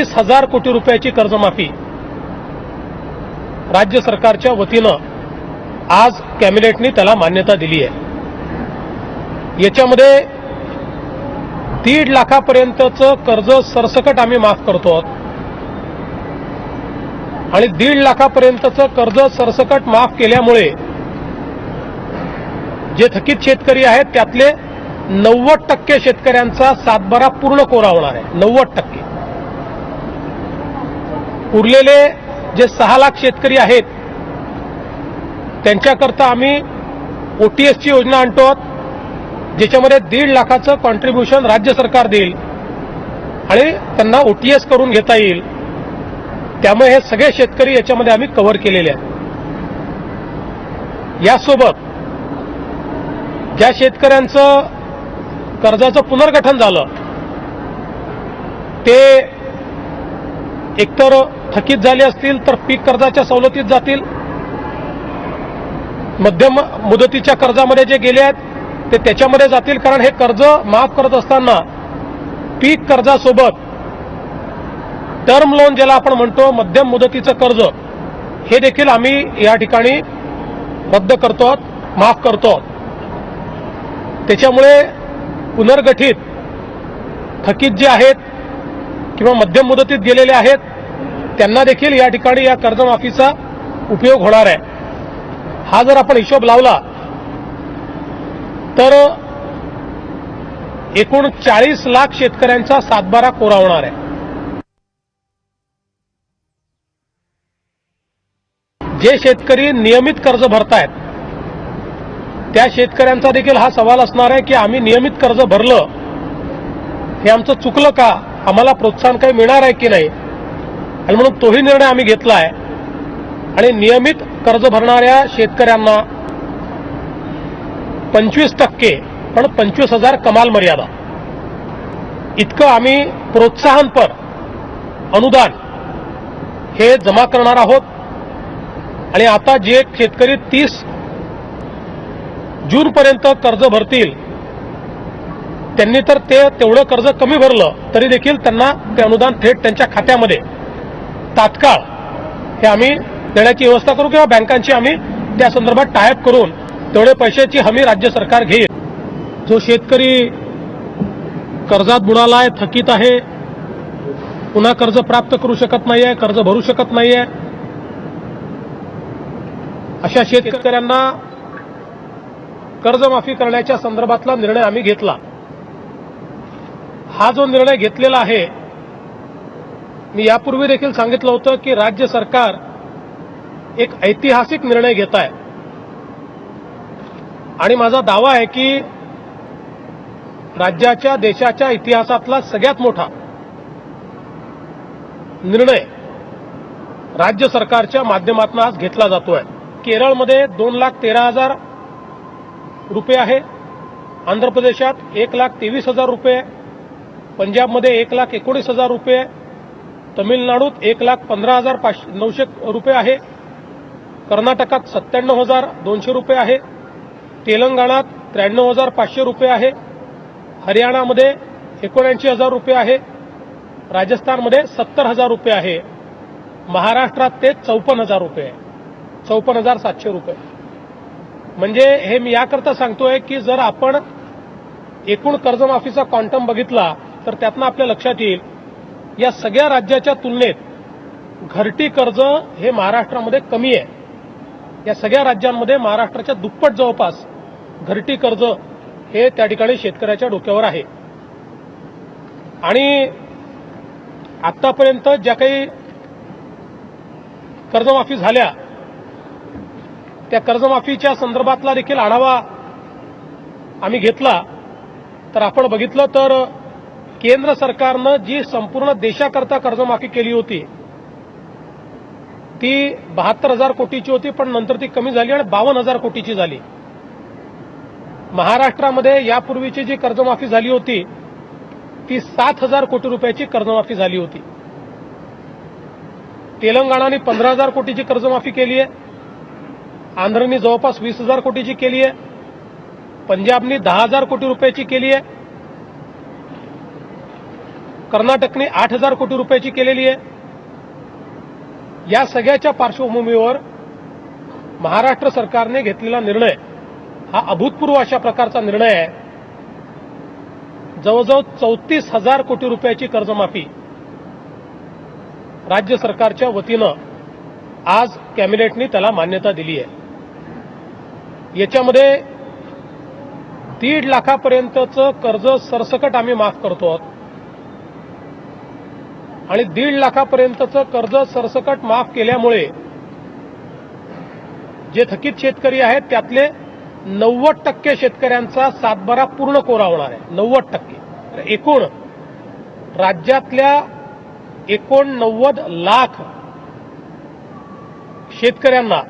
पस्तीस हजार कोटी रुपयाची कर्जमाफी राज्य सरकारच्या वतीनं आज कॅबिनेटने त्याला मान्यता दिली आहे. याच्यामध्ये दीड लाखापर्यंतचं कर्ज सरसकट आम्ही माफ करतो आणि दीड लाखापर्यंतचं कर्ज सरसकट माफ केल्यामुळे जे थकीत शेतकरी आहेत त्यातले नव्वद टक्के शेतकऱ्यांचा सातबारा पूर्ण कोरा होणार आहे. नव्वद टक्के. उरलेले जे सहा लाख शेतकरी आहेत त्यांच्याकरता आम्ही ओटीएसची योजना आणतो आहोत, ज्याच्यामध्ये दीड लाखाचं कॉन्ट्रीब्युशन राज्य सरकार देईल आणि त्यांना ओटीएस करून घेता येईल. त्यामुळे हे सगळे शेतकरी याच्यामध्ये आम्ही कव्हर केलेले आहेत. यासोबत ज्या शेतकऱ्यांचं कर्जाचं पुनर्गठन झालं ते एकतर थकीत झाले असतील तर पीक कर्जाच्या सवलतीत जातील. मध्यम मुदतीच्या कर्जामध्ये जे गेले आहेत ते त्याच्यामध्ये जातील. कारण हे कर्ज माफ करत असताना पीक कर्जासोबत टर्म लोन ज्याला आपण म्हणतो मध्यम मुदतीचं कर्ज हे देखील आम्ही या ठिकाणी रद्द करतो आहोत माफ करतो आहोत. त्याच्यामुळे पुनर्गठित थकीत जे आहेत किंवा मध्यम मुदतीत गेलेले आहेत त्यांना देखील या ठिकाणी या कर्जमाफीचा उपयोग होणार आहे. हा जर आपण हिशोब लावला तर एकूण चाळीस लाख शेतकऱ्यांचा सातबारा कोरा होणार आहे. जे शेतकरी नियमित कर्ज भरतायत त्या शेतकऱ्यांचा देखील हा सवाल असणार आहे की आम्ही नियमित कर्ज भरलं हे आमचं चुकलं का? आम्हाला प्रोत्साहन काही मिळणार आहे की नाही? आणि म्हणून तोही निर्णय आम्ही घेतला आहे आणि नियमित कर्ज भरणाऱ्या शेतकऱ्यांना पंचवीस टक्के पण पंचवीस हजार कमाल मर्यादा. इतकं आम्ही प्रोत्साहनपर अनुदान हे जमा करणार आहोत. आणि आता जे शेतकरी तीस जूनपर्यंत कर्ज भरतील त्यांनी तर ते तेवढं कर्ज कमी भरलं तरी देखील त्यांना ते अनुदान थेट त्यांच्या खात्यामध्ये तात्काळ हे आम्ही देण्याची व्यवस्था करू किंवा बँकांची आम्ही त्या संदर्भात टायप करून तेवढे पैशाची हमी राज्य सरकार घेईल. जो शेतकरी कर्जात बुडाला आहे थकीत आहे पुन्हा कर्ज प्राप्त करू शकत नाहीये कर्ज भरू शकत नाहीये अशा शेतकऱ्यांना कर्जमाफी करण्याच्या संदर्भातला निर्णय आम्ही घेतला. हा जो निर्णय घेतलेला आहे मी यापूर्वी देखील सांगितलं होतं की राज्य सरकार एक ऐतिहासिक निर्णय घेत आहे आणि माझा दावा आहे की राज्याच्या देशाच्या इतिहासातला सगळ्यात मोठा निर्णय राज्य सरकारच्या माध्यमातून आज घेतला जातोय. केरळमध्ये दोन लाख तेरा हजार रुपये आहे. आंध्र प्रदेशात एक लाख तेवीस हजार रुपये. पंजाबमध्ये एक लाख एकोणीस हजार रुपये. तमिळनाडूत एक लाख पंधरा हजार पाचशे नऊशे रुपये आहे. कर्नाटकात सत्त्याण्णव हजार दोनशे रुपये आहे. तेलंगणात त्र्याण्णव हजार पाचशे रुपये आहे. हरियाणामध्ये एकोणऐंशी हजार रुपये आहे. राजस्थानमध्ये सत्तर हजार रुपये आहे. महाराष्ट्रात ते चौपन्न हजार रुपये आहे. चौपन्न हजार सातशे रुपये. म्हणजे हे मी याकरता सांगतोय की जर आपण एकूण कर्जमाफीचा क्वांटम बघितला तर त्यातनं आपल्या लक्षात येईल या सगळ्या राज्याच्या तुलनेत घरटी कर्ज हे महाराष्ट्रामध्ये कमी आहे. या सगळ्या राज्यांमध्ये महाराष्ट्राच्या दुप्पट जवळपास घरटी कर्ज हे त्या ठिकाणी शेतकऱ्याच्या डोक्यावर आहे. आणि आतापर्यंत ज्या काही कर्जमाफी झाल्या त्या कर्जमाफीच्या संदर्भातला देखील आढावा आम्ही घेतला तर आपण बघितलं तर केंद्र सरकारनं जी संपूर्ण देशाकरता कर्जमाफी केली होती ती बहात्तर हजार कोटीची होती पण नंतर ती कमी झाली आणि बावन्न हजार कोटीची झाली. महाराष्ट्रामध्ये यापूर्वीची जी कर्जमाफी झाली होती ती सात हजार कोटी रुपयाची कर्जमाफी झाली होती. तेलंगणाने पंधरा हजार कोटीची कर्जमाफी केली आहे. आंध्रनी जवळपास वीस हजार कोटीची केली आहे. पंजाबनी दहा हजार कोटी रुपयाची केली आहे. कर्नाटकने आठ हजार कोटी रुपयाची केलेली आहे. या सगळ्याच्या पार्श्वभूमीवर महाराष्ट्र सरकारने घेतलेला निर्णय हा अभूतपूर्व अशा प्रकारचा निर्णय आहे. जवळजवळ चौतीस हजार कोटी रुपयाची कर्जमाफी राज्य सरकारच्या वतीनं आज कॅबिनेटने त्याला मान्यता दिली आहे. याच्यामध्ये दीड लाखापर्यंतचं कर्ज सरसकट आम्ही माफ करतो आहोत. आणि दीड लाखापर्यंतचं कर्ज सरसकट माफ केल्यामुळे जे थकीत शेतकरी आहेत त्यातले नव्वद टक्के शेतकऱ्यांचा सातबारा पूर्ण कोरा होणार आहे. नव्वद टक्के. एकूण राज्यातल्या एकोणनव्वद लाख शेतकऱ्यांना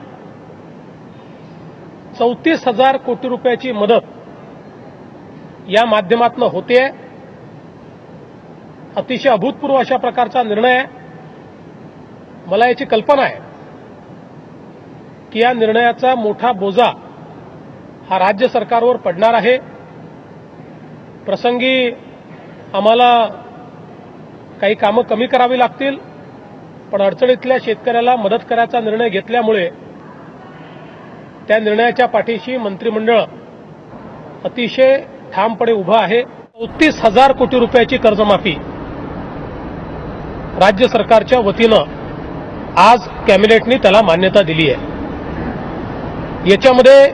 चौतीस हजार कोटी रुपयाची मदत या माध्यमातून होते अतिशय अभूतपूर्व अशा प्रकारचा निर्णय आहे मला याची कल्पना आहे की या निर्णयाचा मोठा बोजा हा राज्य सरकारवर पडणार आहे. प्रसंगी आम्हाला काही कामं कमी करावी लागतील पण अडचणीतल्या शेतकऱ्याला मदत करायचा निर्णय घेतल्यामुळे त्या निर्णयाच्या पाठीशी मंत्रिमंडळ अतिशय ठामपणे उभं आहे. चौतीस हजार कोटी रुपयाची कर्जमाफी राज्य सरकारच्या वतीनं आज कॅबिनेटने त्याला मान्यता दिली आहे. याच्यामध्ये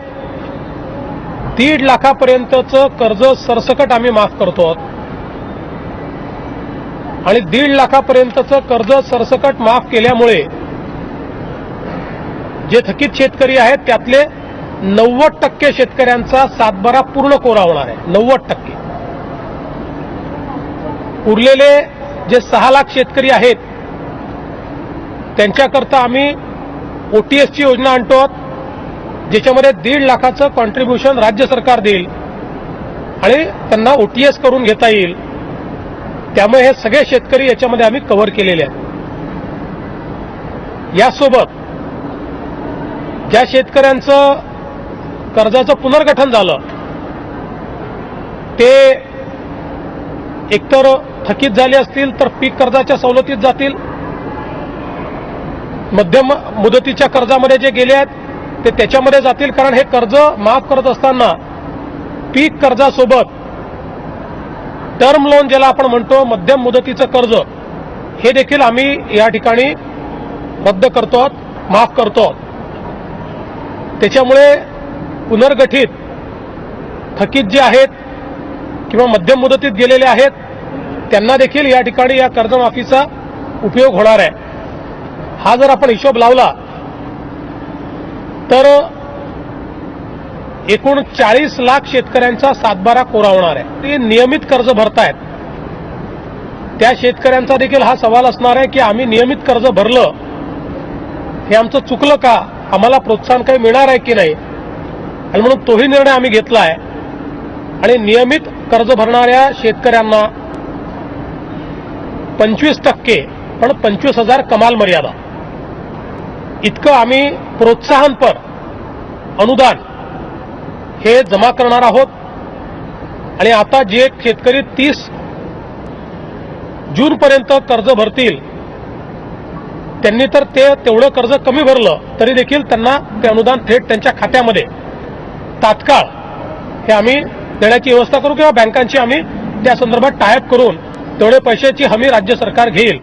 दीड लाखापर्यंतचं कर्ज सरसकट आम्ही माफ करतो आहोत. आणि दीड लाखापर्यंतचं कर्ज सरसकट माफ केल्यामुळे जे थकीत शेतकरी आहेत त्यातले नव्वद टक्के शेतकऱ्यांचा सातबारा पूर्ण कोरा होणार आहे. नव्वद टक्के. उरलेले जे सहा लाख शेतकरी आहेत त्यांच्याकरता आम्ही ओटीएसची योजना आणतो आहोत ज्याच्यामध्ये दीड लाखाचं कॉन्ट्रीब्युशन राज्य सरकार देईल आणि त्यांना ओटीएस करून घेता येईल. त्यामुळे हे सगळे शेतकरी याच्यामध्ये आम्ही कव्हर केलेले आहेत. यासोबत ज्या शेतकऱ्यांचं कर्जाचं पुनर्गठन झालं ते एकतर थकीत झाले असतील तर पीक कर्जाच्या सवलतीत जातील. मध्यम मुदतीच्या कर्जामध्ये जे गेले आहेत ते त्याच्यामध्ये जातील. कारण हे कर्ज माफ करत असताना पीक कर्जासोबत टर्म लोन ज्याला आपण म्हणतो मध्यम मुदतीचं कर्ज हे देखील आम्ही या ठिकाणी रद्द करतो आहोत माफ करतो आहोत. त्याच्यामुळे पुनर्गठित थकीत जे आहेत किंवा मध्यम मुदतीत गेलेले आहेत त्यांना देखील या ठिकाणी या कर्जमाफीचा उपयोग होणार आहे. हा जर आपण हिशोब लावला तर एकूण चाळीस लाख शेतकऱ्यांचा सातबारा कोरा होणार आहे. ते नियमित कर्ज भरतायत. त्या शेतकऱ्यांचा देखील हा सवाल असणार आहे की आम्ही नियमित कर्ज भरलं हे आमचं चुकलं का? आम्हाला प्रोत्साहन काही मिळणार आहे की नाही? आणि म्हणून तोही निर्णय आम्ही घेतला आहे. आणि नियमित कर्ज भरणाऱ्या शेतकऱ्यांना पंचवीस टक्के पण पंचवीस हजार कमाल मर्यादा. इतकं आम्ही प्रोत्साहनपर अनुदान हे जमा करणार आहोत. आणि आता जे शेतकरी तीस जूनपर्यंत कर्ज भरतील त्यांनी तर ते तेवढं कर्ज कमी भरलं तरी देखील त्यांना ते अनुदान थेट त्यांच्या खात्यामध्ये. तात्काळ हे आम्ही देण्याची व्यवस्था करू किंवा बँकांची आम्ही त्या संदर्भात टायप करून तेवढे पैशाची हमी राज्य सरकार घेईल.